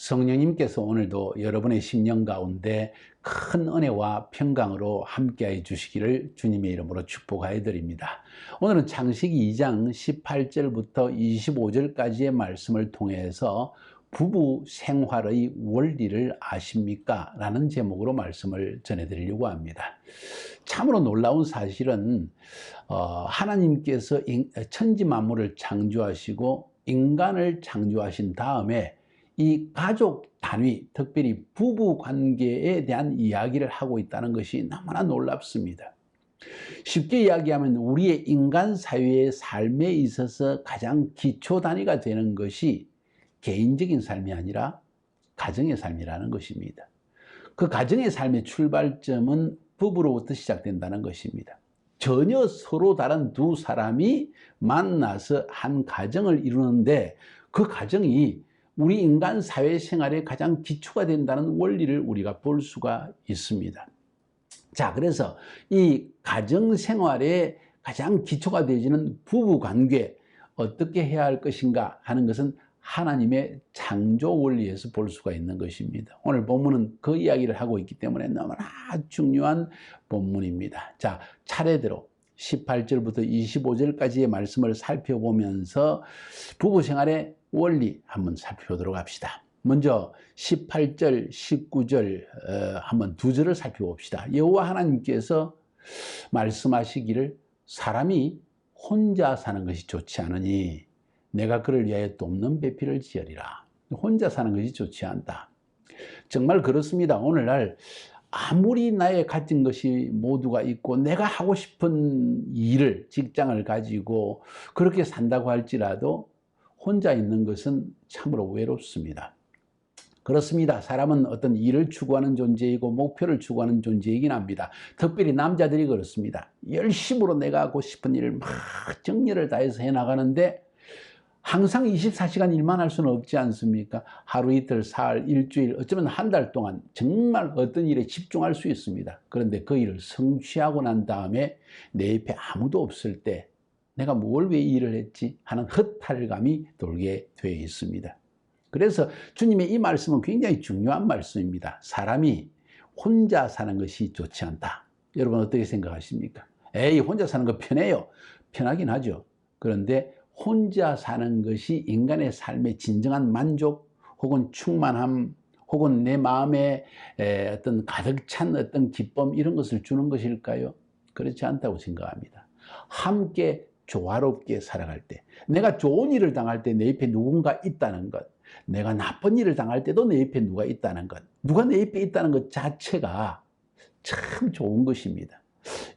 성령님께서 오늘도 여러분의 심령 가운데 큰 은혜와 평강으로 함께해 주시기를 주님의 이름으로 축복하여 드립니다. 오늘은 창세기 2장 18절부터 25절까지의 말씀을 통해서 부부 생활의 원리를 아십니까? 라는 제목으로 말씀을 전해드리려고 합니다. 참으로 놀라운 사실은 어, 하나님께서 천지 만물을 창조하시고 인간을 창조하신 다음에 이 가족 단위, 특별히 부부 관계에 대한 이야기를 하고 있다는 것이 너무나 놀랍습니다. 쉽게 이야기하면 우리의 인간 사회의 삶에 있어서 가장 기초 단위가 되는 것이 개인적인 삶이 아니라 가정의 삶이라는 것입니다. 그 가정의 삶의 출발점은 부부로부터 시작된다는 것입니다. 전혀 서로 다른 두 사람이 만나서 한 가정을 이루는데 그 가정이 우리 인간 사회생활의 가장 기초가 된다는 원리를 우리가 볼 수가 있습니다. 자, 그래서 이 가정생활의 가장 기초가 되지는 부부관계 어떻게 해야 할 것인가 하는 것은 하나님의 창조 원리에서 볼 수가 있는 것입니다. 오늘 본문은 그 이야기를 하고 있기 때문에 너무나 중요한 본문입니다. 자, 차례대로 18절부터 25절까지의 말씀을 살펴보면서 부부 생활의 원리 한번 살펴보도록 합시다. 먼저 18절, 19절 어, 한번 두 절을 살펴봅시다. 여호와 하나님께서 말씀하시기를 사람이 혼자 사는 것이 좋지 않으니 내가 그를 위하여 돕는 배필을 지으리라. 혼자 사는 것이 좋지 않다. 정말 그렇습니다. 오늘날 아무리 나의 가진 것이 모두가 있고 내가 하고 싶은 일을 직장을 가지고 그렇게 산다고 할지라도 혼자 있는 것은 참으로 외롭습니다. 그렇습니다. 사람은 어떤 일을 추구하는 존재이고 목표를 추구하는 존재이긴 합니다. 특별히 남자들이 그렇습니다. 열심으로 내가 하고 싶은 일을 막 정열을 다해서 해나가는데 항상 24시간 일만 할 수는 없지 않습니까? 하루 이틀, 사흘, 일주일, 어쩌면 한 달 동안 정말 어떤 일에 집중할 수 있습니다. 그런데 그 일을 성취하고 난 다음에 내 옆에 아무도 없을 때 내가 뭘 왜 일을 했지 하는 허탈감이 돌게 되어 있습니다. 그래서 주님의 이 말씀은 굉장히 중요한 말씀입니다. 사람이 혼자 사는 것이 좋지 않다. 여러분 어떻게 생각하십니까? 에이 혼자 사는 거 편해요. 편하긴 하죠. 그런데 혼자 사는 것이 인간의 삶의 진정한 만족 혹은 충만함 혹은 내 마음에 어떤 가득 찬 어떤 기쁨 이런 것을 주는 것일까요? 그렇지 않다고 생각합니다. 함께 조화롭게 살아갈 때 내가 좋은 일을 당할 때 내 옆에 누군가 있다는 것 내가 나쁜 일을 당할 때도 내 옆에 누가 있다는 것 누가 내 옆에 있다는 것 자체가 참 좋은 것입니다.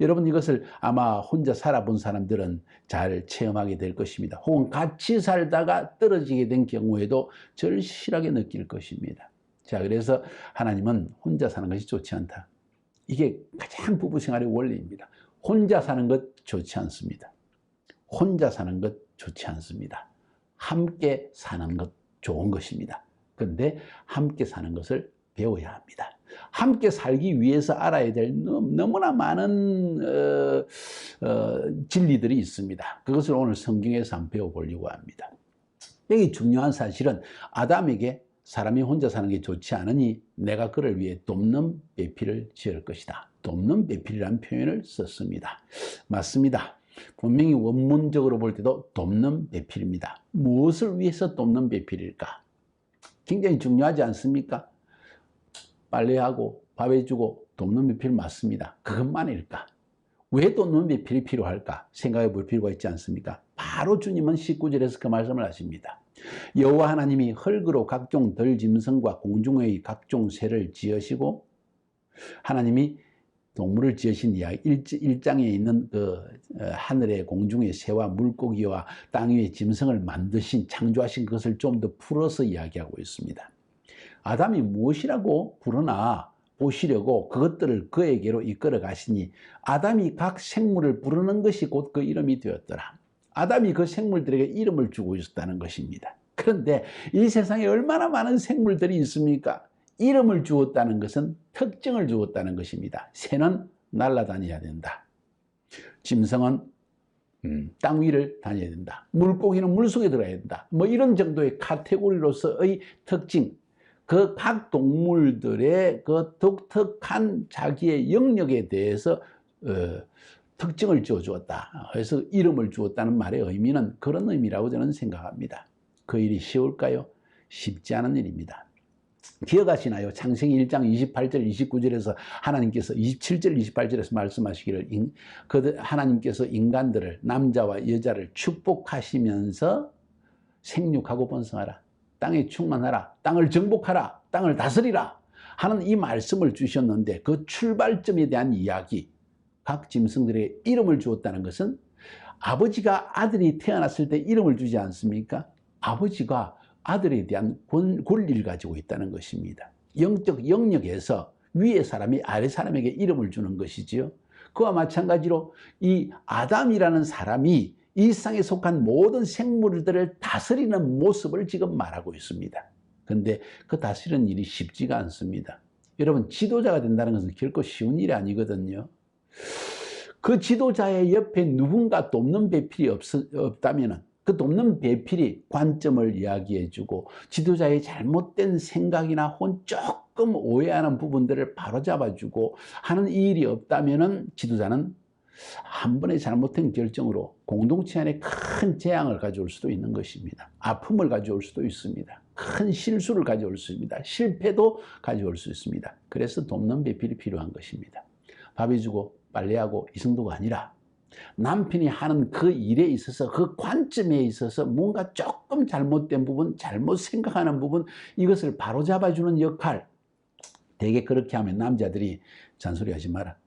여러분 이것을 아마 혼자 살아본 사람들은 잘 체험하게 될 것입니다. 혹은 같이 살다가 떨어지게 된 경우에도 절실하게 느낄 것입니다. 자 그래서 하나님은 혼자 사는 것이 좋지 않다. 이게 가장 부부 생활의 원리입니다. 혼자 사는 것 좋지 않습니다 혼자 사는 것 좋지 않습니다. 함께 사는 것 좋은 것입니다. 그런데 함께 사는 것을 배워야 합니다. 함께 살기 위해서 알아야 될 너무나 많은 어, 어, 진리들이 있습니다. 그것을 오늘 성경에서 한번 배워보려고 합니다. 여기 중요한 사실은 아담에게 사람이 혼자 사는 게 좋지 않으니 내가 그를 위해 돕는 배필을 지을 것이다. 돕는 배필이라는 표현을 썼습니다. 맞습니다. 분명히 원문적으로 볼 때도 돕는 배필입니다. 무엇을 위해서 돕는 배필일까? 굉장히 중요하지 않습니까? 빨래하고 밥 해주고 돕는 배필 맞습니다. 그것만일까? 왜 돕는 배필이 필요할까? 생각해 볼 필요가 있지 않습니까? 바로 주님은 19절에서 그 말씀을 하십니다. 여호와 하나님이 흙으로 각종 덜짐승과 공중의 각종 새를 지으시고 하나님이 동물을 지으신 이야기 1장에 있는 그 어, 하늘의 공중의 새와 물고기와 땅 위의 짐승을 만드신 창조하신 것을 좀 더 풀어서 이야기하고 있습니다. 아담이 무엇이라고 부르나 보시려고 그것들을 그에게로 이끌어 가시니 아담이 각 생물을 부르는 것이 곧 그 이름이 되었더라. 아담이 그 생물들에게 이름을 주고 있었다는 것입니다. 그런데 이 세상에 얼마나 많은 생물들이 있습니까? 이름을 주었다는 것은 특징을 주었다는 것입니다. 새는 날아다녀야 된다. 짐승은 음, 땅 위를 다녀야 된다. 물고기는 물속에 들어야 된다. 뭐 이런 정도의 카테고리로서의 특징, 그 각 동물들의 그 독특한 자기의 영역에 대해서 어, 특징을 지어 주었다. 그래서 이름을 주었다는 말의 의미는 그런 의미라고 저는 생각합니다. 그 일이 쉬울까요? 쉽지 않은 일입니다. 기억하시나요? 창세기 1장 28절 29절에서 하나님께서 27절 28절에서 말씀하시기를 그 하나님께서 인간들을 남자와 여자를 축복하시면서 생육하고 번성하라. 땅에 충만하라. 땅을 정복하라. 땅을 다스리라. 하는 이 말씀을 주셨는데 그 출발점에 대한 이야기 각 짐승들의 이름을 주었다는 것은 아버지가 아들이 태어났을 때 이름을 주지 않습니까? 아버지가 아들에 대한 권, 권리를 가지고 있다는 것입니다. 영적 영역에서 위의 사람이 아래 사람에게 이름을 주는 것이지요. 그와 마찬가지로 이 아담이라는 사람이 이 세상에 속한 모든 생물들을 다스리는 모습을 지금 말하고 있습니다. 근데 그 다스리는 일이 쉽지가 않습니다. 여러분, 지도자가 된다는 것은 결코 쉬운 일이 아니거든요. 그 지도자의 옆에 누군가 돕는 배필이 없, 없다면 그 돕는 배필이 관점을 이야기해주고 지도자의 잘못된 생각이나 혼 조금 오해하는 부분들을 바로잡아주고 하는 일이 없다면 지도자는 한 번의 잘못된 결정으로 공동체 안에 큰 재앙을 가져올 수도 있는 것입니다. 아픔을 가져올 수도 있습니다. 큰 실수를 가져올 수 있습니다. 실패도 가져올 수 있습니다. 그래서 돕는 배필이 필요한 것입니다. 밥 해주고 빨래하고 이 정도가 아니라 남편이 하는 그 일에 있어서 그 관점에 있어서 뭔가 조금 잘못된 부분, 잘못 생각하는 부분 이것을 바로잡아 주는 역할 되게 그렇게 하면 남자들이 잔소리 하지 마라.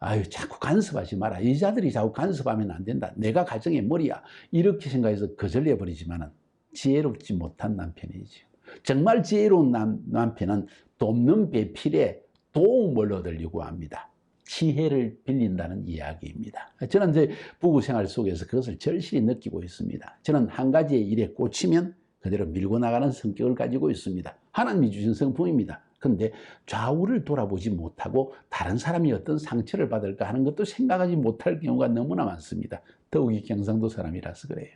아유 자꾸 간섭하지 마라. 여자들이 자꾸 간섭하면 안 된다. 내가 가정의 머리야. 이렇게 생각해서 거절해 버리지만은 지혜롭지 못한 남편이죠. 정말 지혜로운 남, 남편은 돕는 배필에 도움을 얻으려고 합니다. 지혜를 빌린다는 이야기입니다. 저는 이제 부부 생활 속에서 그것을 절실히 느끼고 있습니다. 저는 한 가지의 일에 꽂히면 그대로 밀고 나가는 성격을 가지고 있습니다. 하나님이 주신 성품입니다. 근데 좌우를 돌아보지 못하고 다른 사람이 어떤 상처를 받을까 하는 것도 생각하지 못할 경우가 너무나 많습니다. 더욱이 경상도 사람이라서 그래요.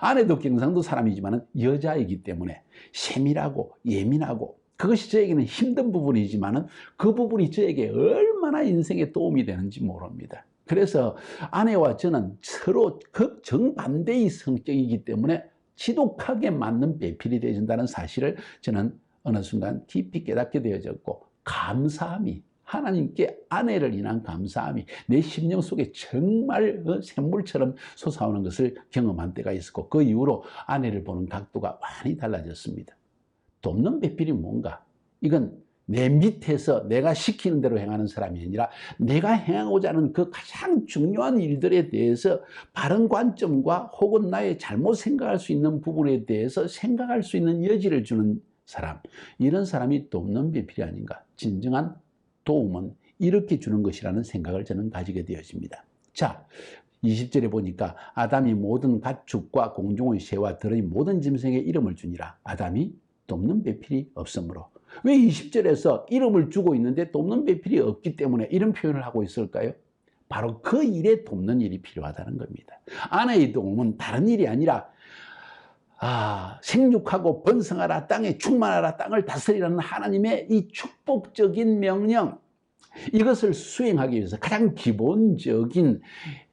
아내도 경상도 사람이지만 여자이기 때문에 세밀하고 예민하고 그것이 저에게는 힘든 부분이지만 그 부분이 저에게 얼마나 인생에 도움이 되는지 모릅니다. 그래서 아내와 저는 서로 극정반대의 성격이기 때문에 지독하게 맞는 배필이 되어진다는 사실을 저는 어느 순간 깊이 깨닫게 되어졌고 감사함이 하나님께 아내를 인한 감사함이 내 심령 속에 정말 어, 샘물처럼 솟아오는 것을 경험한 때가 있었고 그 이후로 아내를 보는 각도가 많이 달라졌습니다. 돕는 배필이 뭔가? 이건 내 밑에서 내가 시키는 대로 행하는 사람이 아니라 내가 행하고자 하는 그 가장 중요한 일들에 대해서 바른 관점과 혹은 나의 잘못 생각할 수 있는 부분에 대해서 생각할 수 있는 여지를 주는 사람. 이런 사람이 돕는 배필이 아닌가. 진정한 도움은 이렇게 주는 것이라는 생각을 저는 가지게 되어집니다. 자, 20절에 보니까 아담이 모든 가축과 공중의 새와 들의 모든 짐승에게 이름을 주니라. 아담이 돕는 배필이 없으므로 왜 20절에서 이름을 주고 있는데 돕는 배필이 없기 때문에 이런 표현을 하고 있을까요? 바로 그 일에 돕는 일이 필요하다는 겁니다. 아내의 도움은 다른 일이 아니라 아, 생육하고 번성하라 땅에 충만하라 땅을 다스리라는 하나님의 이 축복적인 명령 이것을 수행하기 위해서 가장 기본적인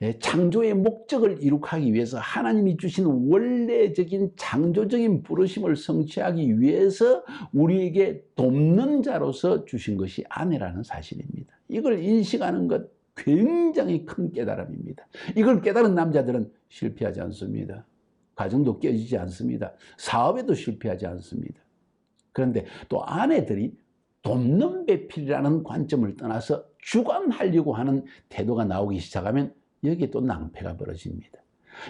예, 창조의 목적을 이룩하기 위해서 하나님이 주신 원래적인 창조적인 부르심을 성취하기 위해서 우리에게 돕는 자로서 주신 것이 아내라는 사실입니다. 이걸 인식하는 것 굉장히 큰 깨달음입니다. 이걸 깨달은 남자들은 실패하지 않습니다. 가정도 깨지지 않습니다. 사업에도 실패하지 않습니다. 그런데 또 아내들이 돕는 배필이라는 관점을 떠나서 주관하려고 하는 태도가 나오기 시작하면 여기에 또 낭패가 벌어집니다.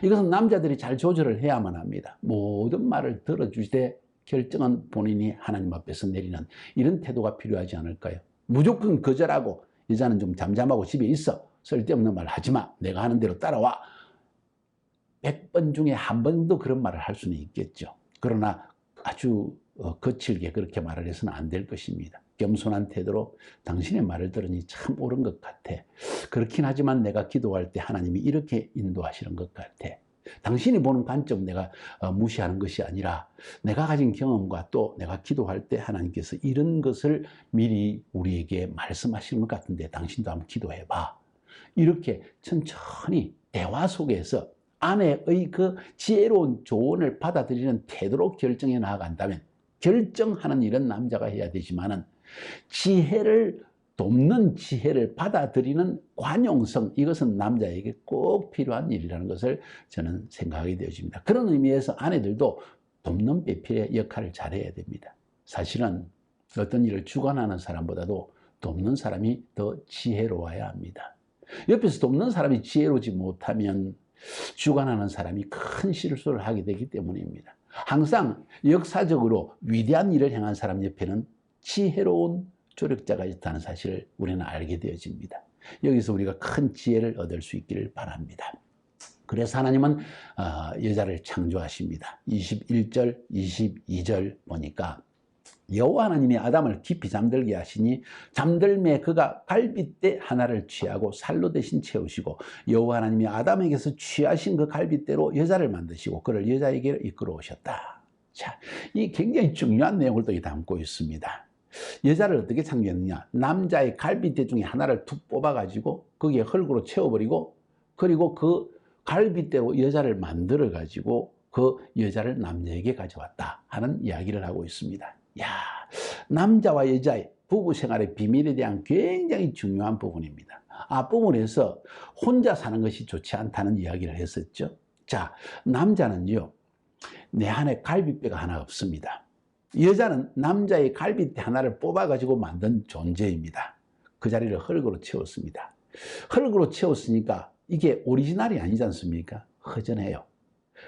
이것은 남자들이 잘 조절을 해야만 합니다. 모든 말을 들어주되 결정은 본인이 하나님 앞에서 내리는 이런 태도가 필요하지 않을까요? 무조건 거절하고 여자는 좀 잠잠하고 집에 있어. 쓸데없는 말 하지 마. 내가 하는 대로 따라와. 100번 중에 한 번도 그런 말을 할 수는 있겠죠. 그러나 아주 어, 거칠게 그렇게 말을 해서는 안 될 것입니다. 겸손한 태도로 당신의 말을 들으니 참 옳은 것 같아. 그렇긴 하지만 내가 기도할 때 하나님이 이렇게 인도하시는 것 같아. 당신이 보는 관점 내가 어, 무시하는 것이 아니라 내가 가진 경험과 또 내가 기도할 때 하나님께서 이런 것을 미리 우리에게 말씀하시는 것 같은데 당신도 한번 기도해 봐. 이렇게 천천히 대화 속에서 아내의 그 지혜로운 조언을 받아들이는 태도로 결정해 나아간다면 결정하는 일은 남자가 해야 되지만은 지혜를 돕는 지혜를 받아들이는 관용성 이것은 남자에게 꼭 필요한 일이라는 것을 저는 생각하게 되어집니다. 그런 의미에서 아내들도 돕는 배필의 역할을 잘해야 됩니다. 사실은 어떤 일을 주관하는 사람보다도 돕는 사람이 더 지혜로워야 합니다. 옆에서 돕는 사람이 지혜로지 못하면 주관하는 사람이 큰 실수를 하게 되기 때문입니다. 항상 역사적으로 위대한 일을 행한 사람 옆에는 지혜로운 조력자가 있다는 사실을 우리는 알게 되어집니다. 여기서 우리가 큰 지혜를 얻을 수 있기를 바랍니다. 그래서 하나님은 어, 여자를 창조하십니다. 21절, 22절 보니까 여호와 하나님이 아담을 깊이 잠들게 하시니 잠들매 그가 갈빗대 하나를 취하고 살로 대신 채우시고 여호와 하나님이 아담에게서 취하신 그 갈빗대로 여자를 만드시고 그를 여자에게 이끌어 오셨다. 자, 이 굉장히 중요한 내용을 또 담고 있습니다. 여자를 어떻게 창조했느냐? 남자의 갈빗대 중에 하나를 툭 뽑아가지고 거기에 흙으로 채워버리고 그리고 그 갈빗대로 여자를 만들어 가지고 그 여자를 남자에게 가져왔다 하는 이야기를 하고 있습니다. 야, 남자와 여자의 부부 생활의 비밀에 대한 굉장히 중요한 부분입니다. 앞부분에서 혼자 사는 것이 좋지 않다는 이야기를 했었죠. 자, 남자는요, 내 안에 갈비뼈가 하나 없습니다. 여자는 남자의 갈비뼈 하나를 뽑아가지고 만든 존재입니다. 그 자리를 흙으로 채웠습니다. 흙으로 채웠으니까 이게 오리지널이 아니지 않습니까? 허전해요.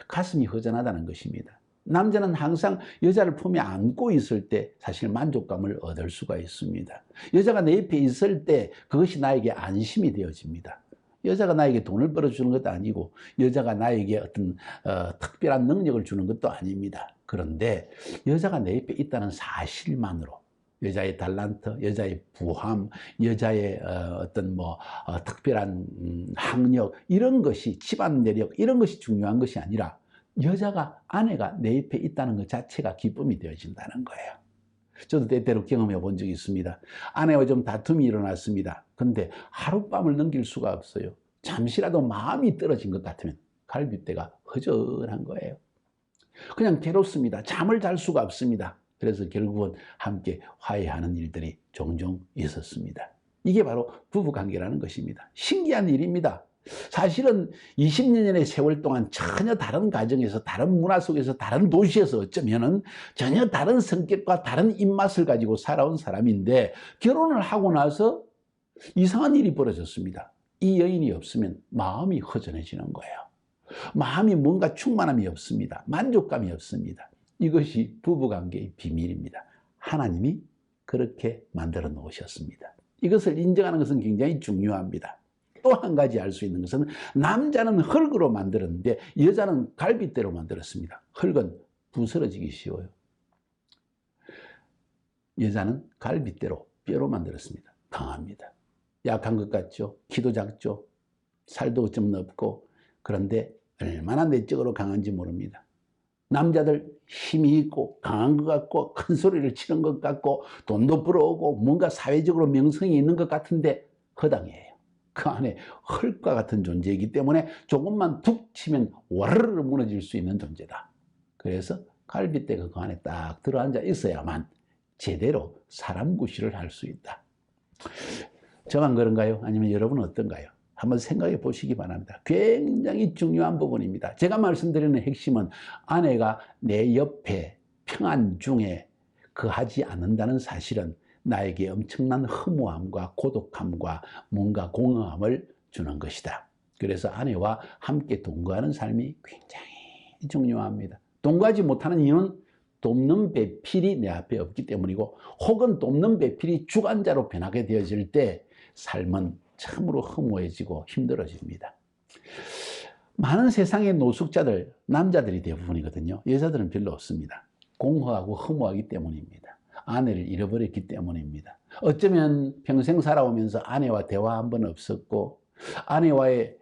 가슴이 허전하다는 것입니다. 남자는 항상 여자를 품에 안고 있을 때 사실 만족감을 얻을 수가 있습니다. 여자가 내 옆에 있을 때 그것이 나에게 안심이 되어집니다. 여자가 나에게 돈을 벌어주는 것도 아니고 여자가 나에게 어떤 어, 특별한 능력을 주는 것도 아닙니다. 그런데 여자가 내 옆에 있다는 사실만으로 여자의 달란트, 여자의 부함, 여자의 어, 떤뭐 어, 특별한 음, 학력 이런 것이 집안 내력 이런 것이 중요한 것이 아니라 여자가 아내가 내 옆에 있다는 것 자체가 기쁨이 되어진다는 거예요. 저도 때때로 경험해 본 적이 있습니다. 아내와 좀 다툼이 일어났습니다. 근데 하룻밤을 넘길 수가 없어요. 잠시라도 마음이 떨어진 것 같으면 갈비뼈가 허전한 거예요. 그냥 괴롭습니다. 잠을 잘 수가 없습니다. 그래서 결국은 함께 화해하는 일들이 종종 있었습니다. 이게 바로 부부 관계라는 것입니다. 신기한 일입니다. 사실은 20년의 세월 동안 전혀 다른 가정에서 다른 문화 속에서 다른 도시에서 어쩌면은 전혀 다른 성격과 다른 입맛을 가지고 살아온 사람인데 결혼을 하고 나서 이상한 일이 벌어졌습니다. 이 여인이 없으면 마음이 허전해지는 거예요. 마음이 뭔가 충만함이 없습니다. 만족감이 없습니다. 이것이 부부관계의 비밀입니다. 하나님이 그렇게 만들어 놓으셨습니다. 이것을 인정하는 것은 굉장히 중요합니다. 또 한 가지 알 수 있는 것은 남자는 흙으로 만들었는데 여자는 갈빗대로 만들었습니다. 흙은 부스러지기 쉬워요. 여자는 갈빗대로 뼈로 만들었습니다. 강합니다. 약한 것 같죠? 키도 작죠? 살도 좀 없고 그런데 얼마나 내적으로 강한지 모릅니다. 남자들 힘이 있고 강한 것 같고 큰 소리를 치는 것 같고 돈도 벌어오고 뭔가 사회적으로 명성이 있는 것 같은데 허당이에요. 그 안에 헐과 같은 존재이기 때문에 조금만 툭 치면 와르르 무너질 수 있는 존재다. 그래서 갈빗대가 그 안에 딱 들어앉아 있어야만 제대로 사람 구실을 할 수 있다. 저만 그런가요? 아니면 여러분은 어떤가요? 한번 생각해 보시기 바랍니다. 굉장히 중요한 부분입니다. 제가 말씀드리는 핵심은 아내가 내 옆에 평안 중에 거하지 않는다는 사실은 나에게 엄청난 허무함과 고독함과 뭔가 공허함을 주는 것이다. 그래서 아내와 함께 동거하는 삶이 굉장히 중요합니다. 동거하지 못하는 이유는 돕는 배필이 내 앞에 없기 때문이고 혹은 돕는 배필이 주관자로 변하게 되어질 때 삶은 참으로 허무해지고 힘들어집니다. 많은 세상의 노숙자들, 남자들이 대부분이거든요. 여자들은 별로 없습니다. 공허하고 허무하기 때문입니다. 아내를 잃어버렸기 때문입니다. 어쩌면 평생 살아오면서 아내와 대화 한 번 없었고, 아내와의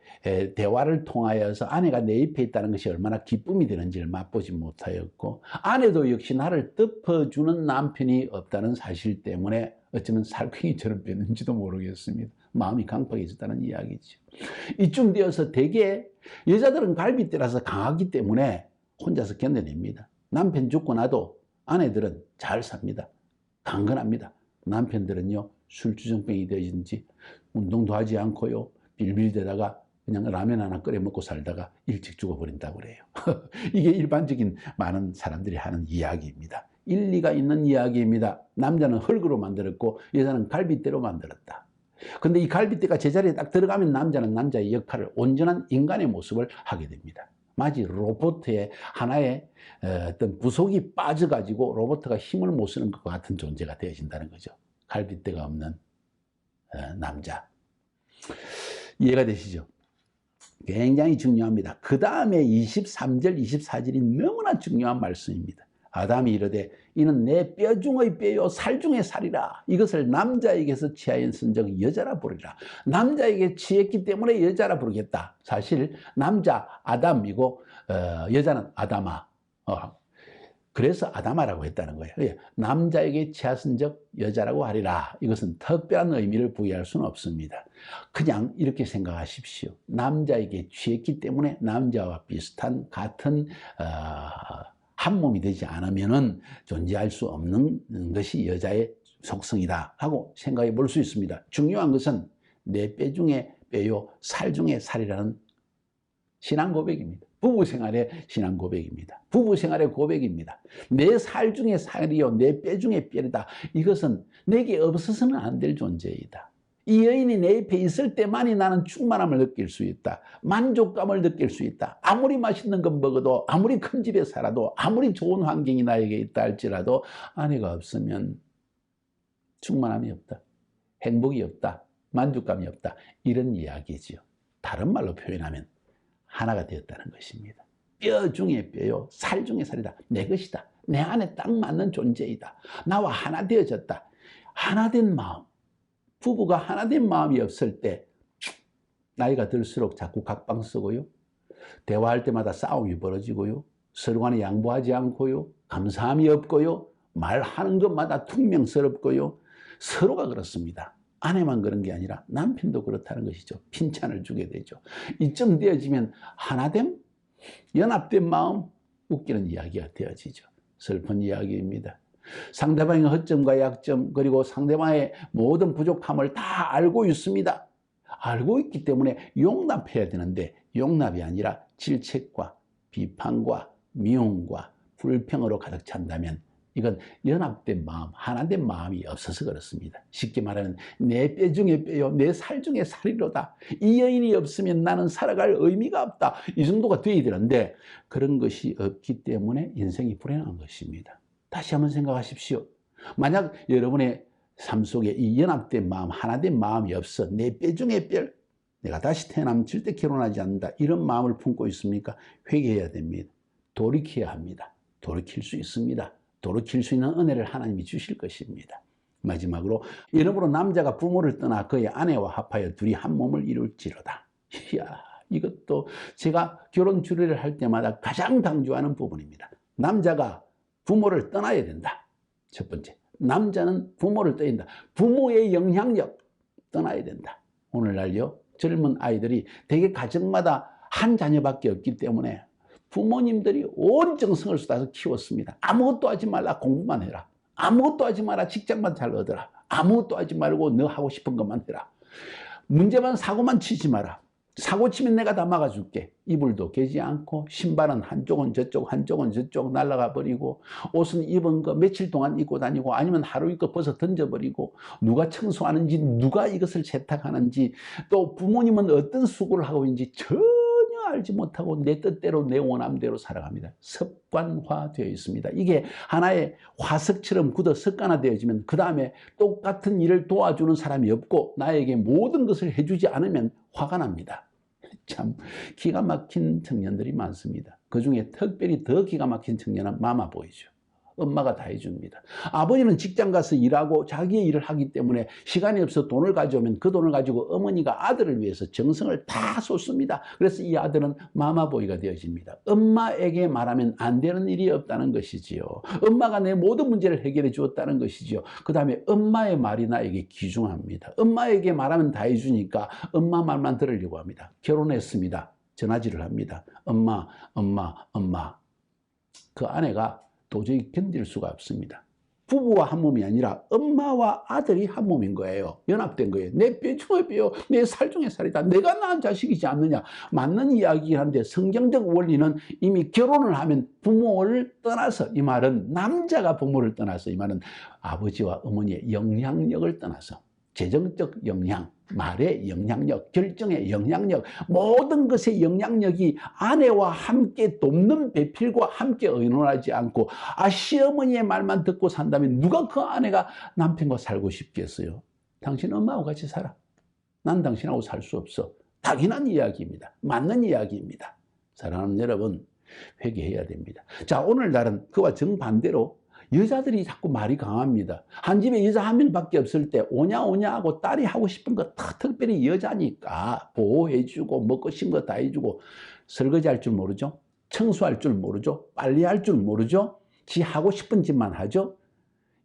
대화를 통하여서 아내가 내 옆에 있다는 것이 얼마나 기쁨이 되는지를 맛보지 못하였고, 아내도 역시 나를 덮어주는 남편이 없다는 사실 때문에 어쩌면 살쾡이처럼 변는지도 모르겠습니다. 마음이 강팍해졌다는 이야기죠. 이쯤 되어서 대개 여자들은 갈비대라서 강하기 때문에 혼자서 견뎌냅니다. 남편 죽고 나도 아내들은 잘 삽니다. 강건합니다. 남편들은요, 술주정병이 되든지 운동도 하지 않고요, 빌빌대다가 그냥 라면 하나 끓여 먹고 살다가 일찍 죽어버린다고 그래요. 이게 일반적인 많은 사람들이 하는 이야기입니다. 일리가 있는 이야기입니다. 남자는 흙으로 만들었고 여자는 갈빗대로 만들었다. 근데 이 갈빗대가 제자리에 딱 들어가면 남자는 남자의 역할을 온전한 인간의 모습을 하게 됩니다. 마치 로봇의 하나의 어, 어떤 부속이 빠져가지고 로봇가 힘을 못 쓰는 것 같은 존재가 되어진다는 거죠. 갈빗대가 없는 어, 남자. 이해가 되시죠? 굉장히 중요합니다. 그 다음에 23절, 24절이 너무나 중요한 말씀입니다. 아담이 이르되 이는 내 뼈 중의 뼈요 살 중의 살이라. 이것을 남자에게서 취하였은즉 여자라 부르리라. 남자에게 취했기 때문에 여자라 부르겠다. 사실 남자 아담이고 어, 여자는 아담아. 어, 그래서 아담아라고 했다는 거예요. 예, 남자에게 취하은즉 여자라고 하리라. 이것은 특별한 의미를 부여할 수는 없습니다. 그냥 이렇게 생각하십시오. 남자에게 취했기 때문에 남자와 비슷한 같은 어, 한 몸이 되지 않으면 존재할 수 없는 것이 여자의 속성이다 하고 생각해 볼 수 있습니다. 중요한 것은 내 뼈 중에 뼈요, 살 중에 살이라는 신앙 고백입니다. 부부 생활의 신앙 고백입니다. 부부 생활의 고백입니다. 내 살 중에 살이요, 내 뼈 중에 뼈다. 이것은 내게 없어서는 안 될 존재이다. 이 여인이 내 옆에 있을 때만이 나는 충만함을 느낄 수 있다. 만족감을 느낄 수 있다. 아무리 맛있는 것 먹어도, 아무리 큰 집에 살아도, 아무리 좋은 환경이 나에게 있다 할지라도 아내가 없으면 충만함이 없다. 행복이 없다. 만족감이 없다. 이런 이야기지요. 다른 말로 표현하면 하나가 되었다는 것입니다. 뼈 중에 뼈요, 살 중에 살이다. 내 것이다. 내 안에 딱 맞는 존재이다. 나와 하나 되어졌다. 하나 된 마음. 부부가 하나 된 마음이 없을 때 나이가 들수록 자꾸 각방 쓰고요. 대화할 때마다 싸움이 벌어지고요. 서로 간에 양보하지 않고요. 감사함이 없고요. 말하는 것마다 퉁명스럽고요. 서로가 그렇습니다. 아내만 그런 게 아니라 남편도 그렇다는 것이죠. 핀찬을 주게 되죠. 이쯤 되어지면 하나됨, 연합된 마음, 웃기는 이야기가 되어지죠. 슬픈 이야기입니다. 상대방의 허점과 약점 그리고 상대방의 모든 부족함을 다 알고 있습니다. 알고 있기 때문에 용납해야 되는데 용납이 아니라 질책과 비판과 미움과 불평으로 가득 찬다면 이건 연합된 마음, 하나된 마음이 없어서 그렇습니다. 쉽게 말하면 내 뼈 중에 뼈요, 내 살 중에 살이로다. 이 여인이 없으면 나는 살아갈 의미가 없다. 이 정도가 돼야 되는데 그런 것이 없기 때문에 인생이 불행한 것입니다. 다시 한번 생각하십시오. 만약 여러분의 삶 속에 이 연합된 마음, 하나된 마음이 없어 내 뼈 중에 뼈 내가 다시 태어나면 절대 결혼하지 않는다. 이런 마음을 품고 있습니까? 회개해야 됩니다. 돌이켜야 합니다. 돌이킬 수 있습니다. 돌이킬 수 있는 은혜를 하나님이 주실 것입니다. 마지막으로 이러므로 남자가 부모를 떠나 그의 아내와 합하여 둘이 한 몸을 이룰지로다. 이야, 이것도 제가 결혼 주례를 할 때마다 가장 강조하는 부분입니다. 남자가 부모를 떠나야 된다. 첫 번째, 남자는 부모를 떠야 된다. 부모의 영향력 떠나야 된다. 오늘날요, 젊은 아이들이 대개 가정마다 한 자녀밖에 없기 때문에 부모님들이 온 정성을 쏟아서 키웠습니다. 아무것도 하지 말라 공부만 해라. 아무것도 하지 마라 직장만 잘 얻어라. 아무것도 하지 말고 너 하고 싶은 것만 해라. 문제만 사고만 치지 마라. 사고 치면 내가 다 막아줄게. 이불도 개지 않고 신발은 한쪽은 저쪽 한쪽은 저쪽 날아가 버리고 옷은 입은 거 며칠 동안 입고 다니고 아니면 하루 입고 벗어 던져버리고 누가 청소하는지 누가 이것을 세탁하는지 또 부모님은 어떤 수고를 하고 있는지 전혀 알지 못하고 내 뜻대로 내 원함대로 살아갑니다. 습관화되어 있습니다. 이게 하나의 화석처럼 굳어 습관화되어지면 그 다음에 똑같은 일을 도와주는 사람이 없고 나에게 모든 것을 해주지 않으면 화가 납니다. 참 기가 막힌 청년들이 많습니다. 그 중에 특별히 더 기가 막힌 청년은 마마보이죠. 엄마가 다 해줍니다. 아버지는 직장 가서 일하고 자기의 일을 하기 때문에 시간이 없어 돈을 가져오면 그 돈을 가지고 어머니가 아들을 위해서 정성을 다 쏟습니다. 그래서 이 아들은 마마보이가 되어집니다. 엄마에게 말하면 안 되는 일이 없다는 것이지요. 엄마가 내 모든 문제를 해결해 주었다는 것이지요. 그 다음에 엄마의 말이 나에게 귀중합니다. 엄마에게 말하면 다 해주니까 엄마 말만 들으려고 합니다. 결혼했습니다. 전화질을 합니다. 엄마, 엄마, 엄마. 그 아내가 도저히 견딜 수가 없습니다. 부부와 한 몸이 아니라 엄마와 아들이 한 몸인 거예요. 연합된 거예요. 내 뼈 중에 뼈요, 내 살 중에 살이다. 내가 낳은 자식이지 않느냐. 맞는 이야기긴 한데 성경적 원리는 이미 결혼을 하면 부모를 떠나서 이 말은 남자가 부모를 떠나서 이 말은 아버지와 어머니의 영향력을 떠나서 재정적 영향, 말의 영향력, 결정의 영향력, 모든 것의 영향력이 아내와 함께 돕는 배필과 함께 의논하지 않고 아 시어머니의 말만 듣고 산다면 누가 그 아내가 남편과 살고 싶겠어요? 당신 엄마하고 같이 살아. 난 당신하고 살 수 없어. 당연한 이야기입니다. 맞는 이야기입니다. 사랑하는 여러분, 회개해야 됩니다. 자, 오늘날은 그와 정반대로 여자들이 자꾸 말이 강합니다. 한 집에 여자 한 명밖에 없을 때 오냐 오냐 하고 딸이 하고 싶은 거 다 특별히 여자니까 보호해주고 먹고 싶은 거 다 해주고 설거지 할 줄 모르죠. 청소할 줄 모르죠. 빨래할 줄 모르죠. 지 하고 싶은 짓만 하죠.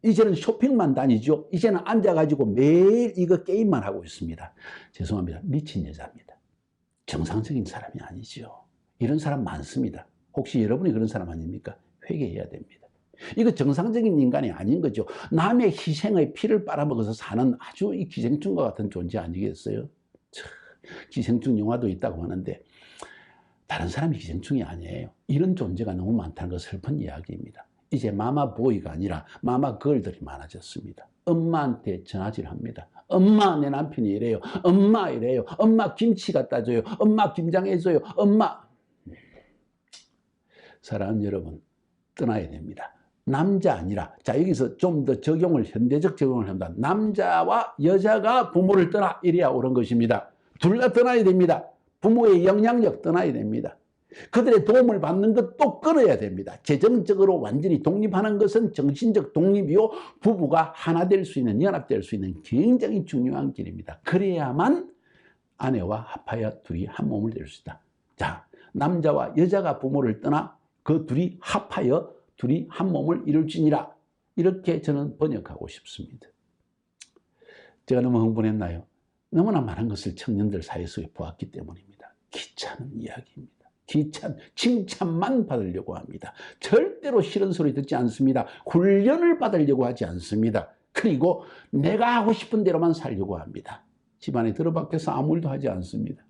이제는 쇼핑만 다니죠. 이제는 앉아가지고 매일 이거 게임만 하고 있습니다. 죄송합니다. 미친 여자입니다. 정상적인 사람이 아니죠. 이런 사람 많습니다. 혹시 여러분이 그런 사람 아닙니까? 회개해야 됩니다. 이거 정상적인 인간이 아닌 거죠. 남의 희생의 피를 빨아먹어서 사는 아주 이 기생충과 같은 존재 아니겠어요? 기생충 영화도 있다고 하는데 다른 사람이 기생충이 아니에요. 이런 존재가 너무 많다는 것 슬픈 이야기입니다. 이제 마마보이가 아니라 마마걸들이 많아졌습니다. 엄마한테 전화질 합니다. 엄마 내 남편이 이래요. 엄마 이래요. 엄마 김치 갖다 줘요. 엄마 김장 해줘요. 엄마 사랑하는 여러분 떠나야 됩니다. 남자 아니라 자 여기서 좀 더 적용을 현대적 적용을 합니다. 남자와 여자가 부모를 떠나 이래야 옳은 것입니다. 둘 다 떠나야 됩니다. 부모의 영향력 떠나야 됩니다. 그들의 도움을 받는 것도 끊어야 됩니다. 재정적으로 완전히 독립하는 것은 정신적 독립이요 부부가 하나 될 수 있는 연합될 수 있는 굉장히 중요한 길입니다. 그래야만 아내와 합하여 둘이 한 몸을 될 수 있다. 자 남자와 여자가 부모를 떠나 그 둘이 합하여 둘이 한 몸을 이룰지니라. 이렇게 저는 번역하고 싶습니다. 제가 너무 흥분했나요? 너무나 많은 것을 청년들 사이 속에 보았기 때문입니다. 귀찮은 이야기입니다. 귀찮, 칭찬만 받으려고 합니다. 절대로 싫은 소리 듣지 않습니다. 훈련을 받으려고 하지 않습니다. 그리고 내가 하고 싶은 대로만 살려고 합니다. 집안에 들어박혀서 아무 일도 하지 않습니다.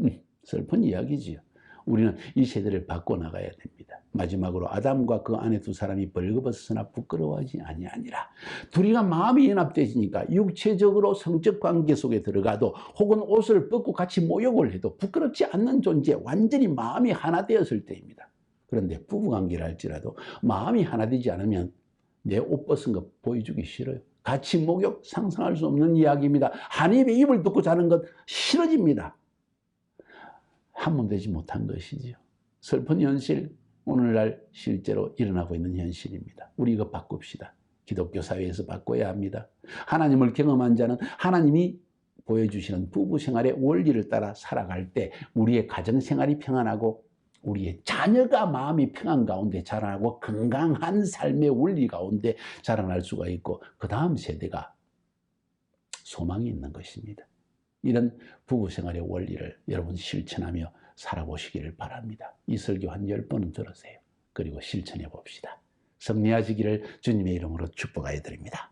음, 슬픈 이야기지요. 우리는 이 세대를 바꿔나가야 됩니다. 마지막으로 아담과 그 아내 두 사람이 벌거벗으나 부끄러워하지 아니하니라. 둘이가 마음이 연합되지니까 육체적으로 성적 관계 속에 들어가도 혹은 옷을 벗고 같이 모욕을 해도 부끄럽지 않는 존재, 완전히 마음이 하나 되었을 때입니다. 그런데 부부관계를 할지라도 마음이 하나 되지 않으면 내 옷 벗은 거 보여주기 싫어요. 같이 목욕 상상할 수 없는 이야기입니다. 한 입에 입을 덮고 자는 것 싫어집니다. 한몸 되지 못한 것이지요. 슬픈 현실, 오늘날 실제로 일어나고 있는 현실입니다. 우리 이거 바꿉시다. 기독교 사회에서 바꿔야 합니다. 하나님을 경험한 자는 하나님이 보여주시는 부부 생활의 원리를 따라 살아갈 때 우리의 가정 생활이 평안하고 우리의 자녀가 마음이 평안 가운데 자라나고 건강한 삶의 원리 가운데 자라날 수가 있고 그 다음 세대가 소망이 있는 것입니다. 이런 부부 생활의 원리를 여러분 실천하며 살아보시기를 바랍니다. 이 설교 한열 번은 들으세요. 그리고 실천해 봅시다. 승리하시기를 주님의 이름으로 축복하여 드립니다.